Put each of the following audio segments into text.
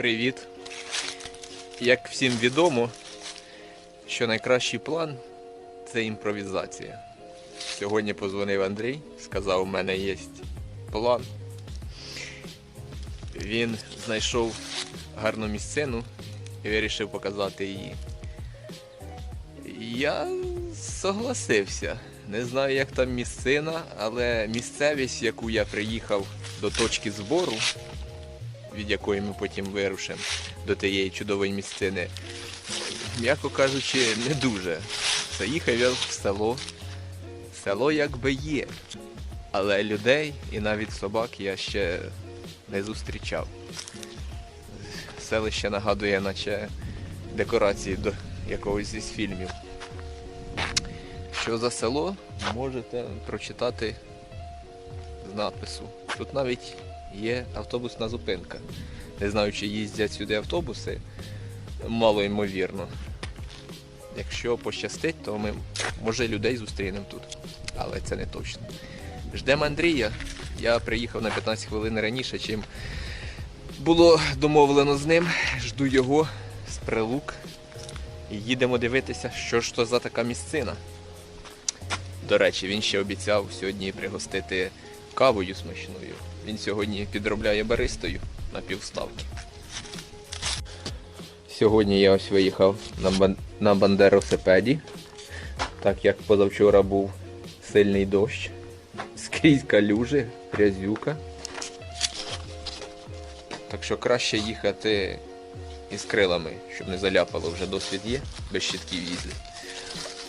Привіт. Як всім відомо, що найкращий план це імпровізація. Сьогодні позвонив Андрій, сказав, у мене є план. Він знайшов гарну місцину і вирішив показати її. Я согласився. Не знаю, як там місцина, але місцевість, яку я приїхав до точки збору, від якої ми потім вирушимо до тієї чудової місцини, м'яко кажучи, не дуже. Заїхав я в село. Село якби є, але людей і навіть собак я ще не зустрічав. Селище нагадує, наче декорації до якогось із фільмів. Що за село, можете прочитати з надпису. Тут навіть є автобусна зупинка. Не знаю, чи їздять сюди автобуси, мало ймовірно. Якщо пощастить, то ми може людей зустрінемо тут. Але це не точно. Ждемо Андрія. Я приїхав на 15 хвилин раніше, чим було домовлено з ним. Жду його з прилук. І їдемо дивитися, що ж то за така місцина. До речі, він ще обіцяв сьогодні пригостити кавою смачною. Він сьогодні підробляє баристою на півставки. Сьогодні я ось виїхав на, бан... на бандеросипеді, так як позавчора був сильний дощ. Скрізь калюжі, грязюка. Так що краще їхати із крилами, щоб не заляпало, вже досвід є, без щитків їздить.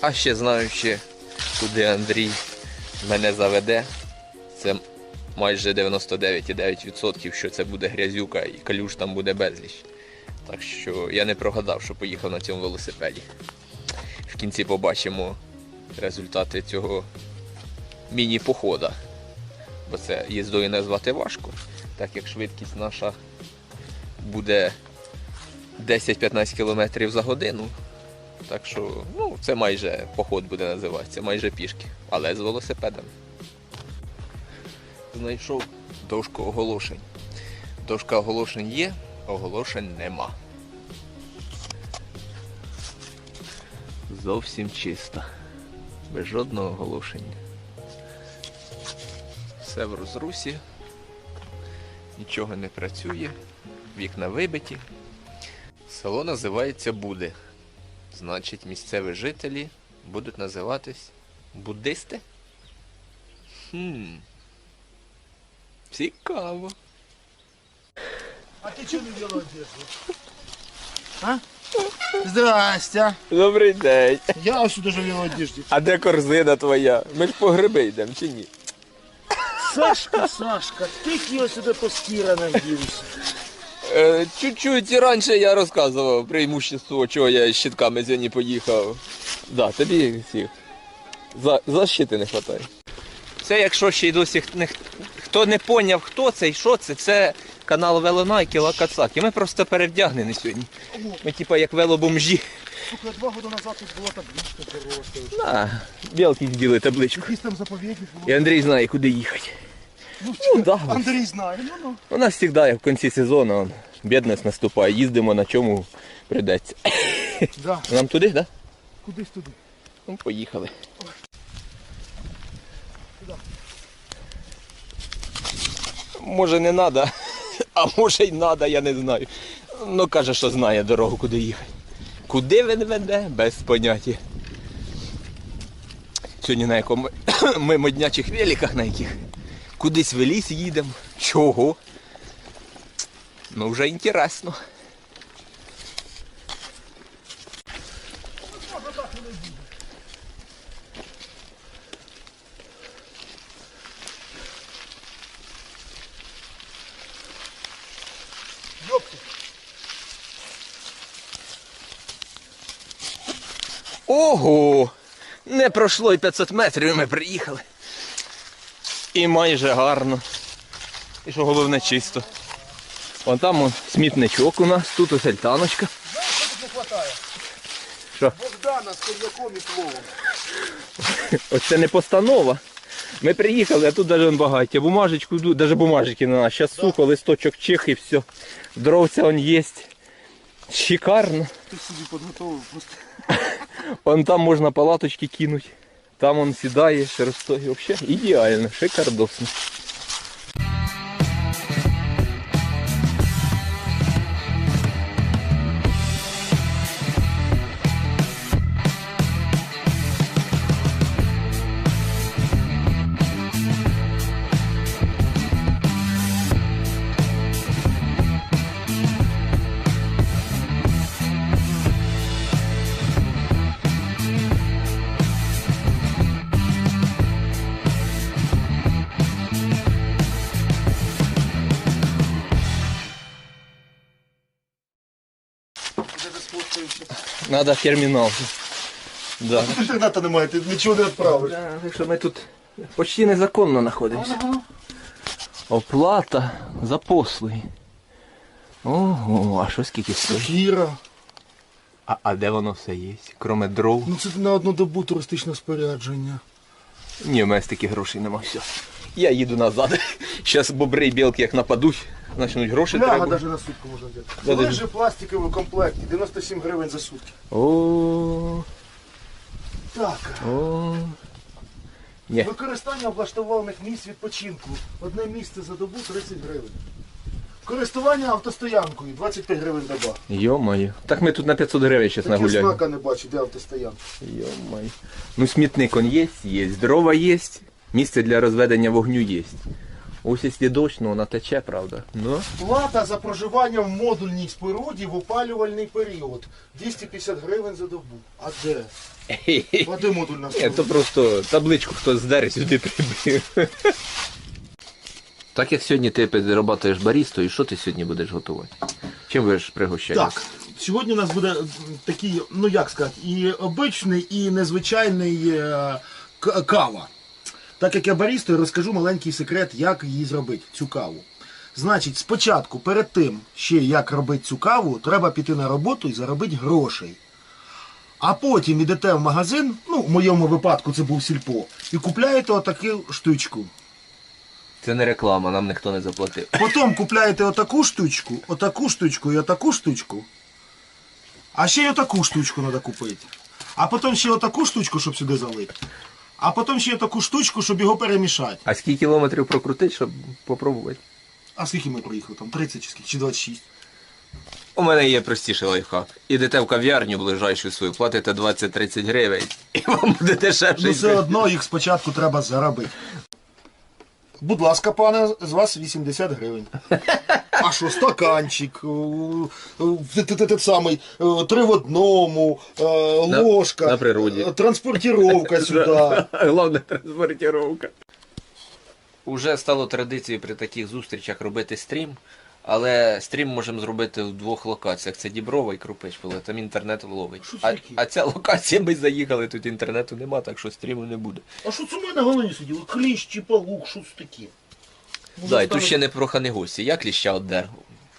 А ще знаючи, куди Андрій мене заведе, це майже 99,9% що це буде грязюка і калюж там буде безліч. Так що я не прогадав, що поїхав на цьому велосипеді. В кінці побачимо результати цього міні-похода. Бо це їздою назвати важко, так як швидкість наша буде 10-15 км за годину. Так що, ну, це майже поход буде називатися, майже пішки, але з велосипедом. Знайшов дошку оголошень. Дошка оголошень є, оголошень нема. Зовсім чисто. Без жодного оголошення. Все в розрусі. Нічого не працює. Вікна вибиті. Село називається Буди. Значить, місцеві жителі будуть називатись буддисти? Хм. Цікаво. А ты что не взяла одежду? А? Здрасте. Добрий день. Я ось живу в одежді. А де корзина твоя? Ми ж по гриби йдемо чи ні? Сашка, Сашка, ти його сюди постірано вдівся. Е, чуть-чуть раніше я розказував преимущество, чого я з щитками сьогодні поїхав. Да, тобі всіх. За, защити не вистачає. Це якщо ще й досі не, хто не поняв, хто це і що це, це канал Велонайки Лакацаки. Ми просто перевдягнені сьогодні. Ми типа як велобомжі. Сука, два роки назад тут була табличка хороша. На, білки зділи табличку. Якийсь там заповідник. І Андрій знає, куди їхати. Ну, Ну, да. Андрій знає, ну ну. У нас завжди як в кінці сезону он, бідність наступає, їздимо на чому прийдеться. Да. Нам туди, так? Да? Кудись туди. Ну, поїхали. Може не треба А може й треба, я не знаю. Ну каже, що знає дорогу, куди їхати. Куди він веде, без поняття. Сьогодні на якому ми моднячих великах на яких. Кудись в ліс їдемо. Чого? Ну вже інтересно. Ого! Не пройшло і 500 метрів, і ми приїхали. І майже гарно. І що головне чисто. Вон там он, смітничок у нас, тут ось альтаночка. Не хватає. Що? Богдана з коньяком і пловом. Оце не постанова. Ми приїхали, а тут навіть багаття. Бумажечку, навіть бумажечки на нас. Зараз сухо, листочок чих і все. Дровця он є. Шикарно. Ти собі підготовив просто. Вон там можна палаточки кинуть. Там он сідає, шерстой. Взагалі ідеально, шикардосно. Надо термінал. Да. Інтернету немає, ти нічого не відправиш. Да, так що ми тут почти незаконно знаходимося. Оплата за послуги. Ого, а що скільки стоїть? А, а де воно все є? Кроме дров? Ну це на одну добу туристичне спорядження. Ні, у мене таких грошей нема. Все. Я їду назад. Зараз бобри і білки як нападуть, почнуть гроші Пляга треба. навіть на сутку можна взяти. Лежи пластиковий в комплекті, 97 гривень за сутки. О, Так. о. Ні. Використання облаштованих місць відпочинку. Одне місце за добу 30 гривень. Користування автостоянкою 25 гривень доба. Йо-моє. Так ми тут на 500 гривень зараз Такі нагуляємо. знака не бачу, де автостоянка. Йо-моє. Ну смітник он є, є, дрова є, місце для розведення вогню є. Ось якщо дощ, ну вона тече, правда. Ну. Плата за проживання в модульній споруді в опалювальний період. 250 гривень за добу. А де? А де модульна Ні, споруда? то просто табличку хтось здер сюди прибив. Так як сьогодні ти працюєш барістою, що ти сьогодні будеш готувати? Чим будеш пригощати? Так, сьогодні у нас буде м, такий, ну як сказати, і обичний, і незвичайний е, к- кава. Так як я барістою розкажу маленький секрет, як її зробити, цю каву. Значить, спочатку, перед тим, ще як робити цю каву, треба піти на роботу і заробити грошей. А потім ідете в магазин, ну в моєму випадку це був сільпо, і купляєте отаку штучку. Це не реклама, нам ніхто не заплатив. Потім купляєте отаку штучку, отаку штучку і отаку штучку. А ще й отаку штучку треба купити. А потім ще отаку штучку, щоб сюди залити. А потім ще таку штучку, щоб його перемішати. А скільки кілометрів прокрутити, щоб попробувати? А скільки ми проїхали? Там 30 чи скільки? Чи 26? У мене є простіший лайфхак. Ідете в кав'ярню ближайшу свою, платите 20-30 гривень, і вам буде дешевше. Ну все одно їх спочатку треба заробити. Будь ласка, пане, з вас 80 гривень. А що, стаканчик, т- т- самий, три в одному, е, ложка, на природі. е, транспортіровка сюди. Головне транспортировка. Уже стало традицією при таких зустрічах робити стрім, але стрім можемо зробити в двох локаціях. Це Діброва і Крупичполе, там інтернет це А, а ця локація ми заїхали, тут інтернету нема, так що стріму не буде. А що це в мене на голові сиділо? Кліщ чи павук, що це таке? Да, і тут ще не прохані гості. Я кліща одер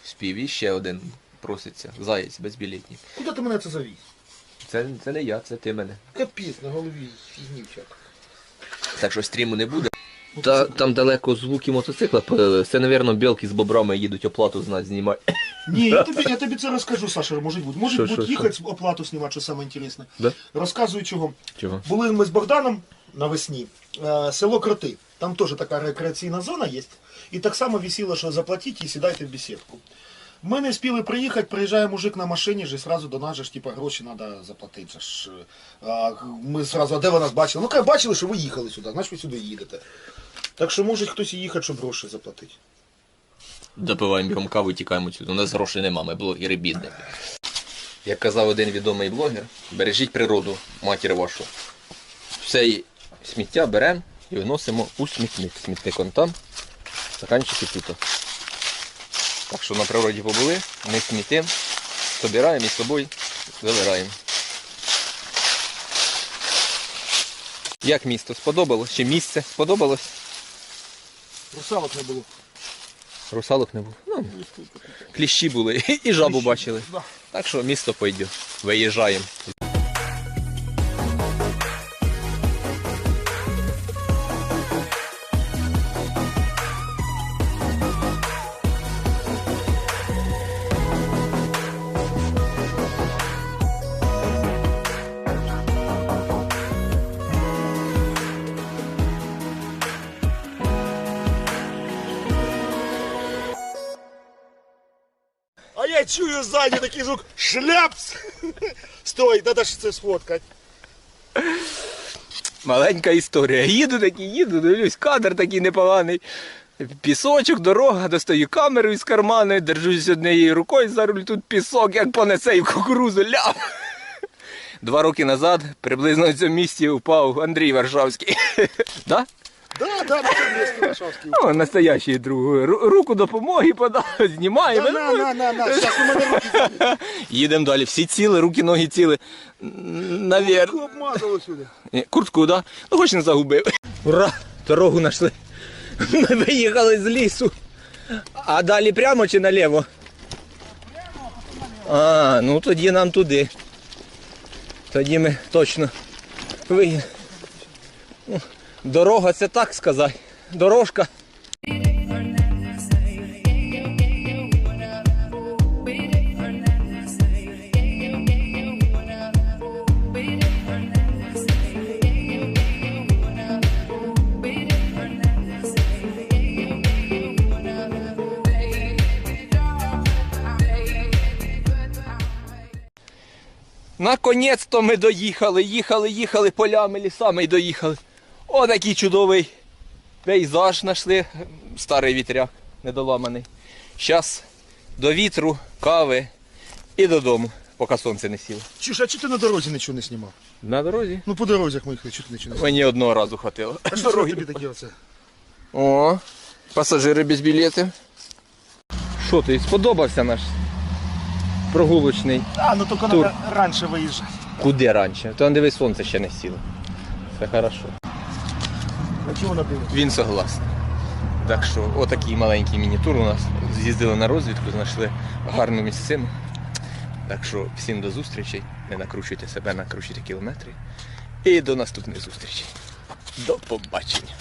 спів, і ще один проситься. Заєць безбілетній. Куди ти мене це завіз? Це, це не я, це ти мене. Капець на голові фігні всяка. Так що стріму не буде. Та, там далеко звуки мотоцикла. Це, мабуть, білки з бобрами їдуть оплату з нас знімати. Ні, я тобі, я тобі це розкажу, Саша, може бути. Може Що, бути що, їхати оплату знімати, що саме інтересне. Да? Розказую чого. Чого? Були ми з Богданом навесні, е, село Кроти. Там теж така рекреаційна зона є. І так само висіло, що заплатіть і сідайте в бесідку. Ми не спіли приїхати, приїжджає мужик на машині, же сразу до нас же типа, гроші треба заплатити. ж. А, ми сразу, а де ви нас бачили? Ну, каже, бачили, що ви їхали сюди, значить ви сюди їдете. Так що може хтось і їхати, щоб гроші заплатити. Допиваємо бігом каву і тікаємо сюди. У нас грошей нема, ми блогери бідні. Як казав один відомий блогер, бережіть природу, матір вашу. Все сміття беремо і виносимо у смітник. Смітник он там, стаканчики тут. Так що на природі побули, не смітимо, собираємо і з собою забираємо. Як місто? Сподобалось? Чи місце сподобалось? Русалок не було. Русалок не було. Ну, кліщі були і жабу бачили. Так що місто пойде. Виїжджаємо. Чую ззаді такий звук шляпс. Стой, треба ж це сфоткати. Маленька історія. Їду такий, їду, дивлюсь, кадр такий непоганий. Пісочок, дорога, достаю камеру із карману, держусь однією рукою за руль, тут пісок, як понесе і в кукурузу ляп. Два роки назад приблизно в цьому місці впав Андрій Варшавський. Да? Да, да, на місці Варшавський. О, настоящий друг. Ру- Руку допомоги подав, знімаємо. Да, на, на, на, на, зараз у мене руки Їдемо далі. Всі ціли, руки, ноги ціли. Навірно. обмазало сюди. Ні, Куртку, да? Ну хоч не загубив. Ура! Дорогу знайшли. Ми виїхали з лісу. А далі прямо чи наліво? А, ну тоді нам туди. Тоді ми точно виїдемо. Ну, Дорога це так сказати. Дорожка. Наконець-то ми доїхали. Їхали, їхали полями, лісами і доїхали. О, такий чудовий пейзаж знайшли. Старий вітряк недоламаний. Зараз до вітру, кави і додому, поки сонце не сіло. Чуш, а чого ти на дорозі нічого не знімав? На дорозі? Ну по дорозях їхали, чого ти нічого не знімав? Мені одного разу хватило. А що ж тобі таке оце? О, пасажири без білетів. Що ти, сподобався наш прогулочний? А, ну тільки Тур. треба раніше виїжджати. Куди раніше? Там дивись, сонце ще не сіло. Все хорошо. А чого вона дивиться? Він согласний. Так що, отакий маленький міні-тур у нас. З'їздили на розвідку, знайшли гарну місцину. Так що всім до зустрічей. Не накручуйте себе, накручуйте кілометри. І до наступних зустрічей. До побачення.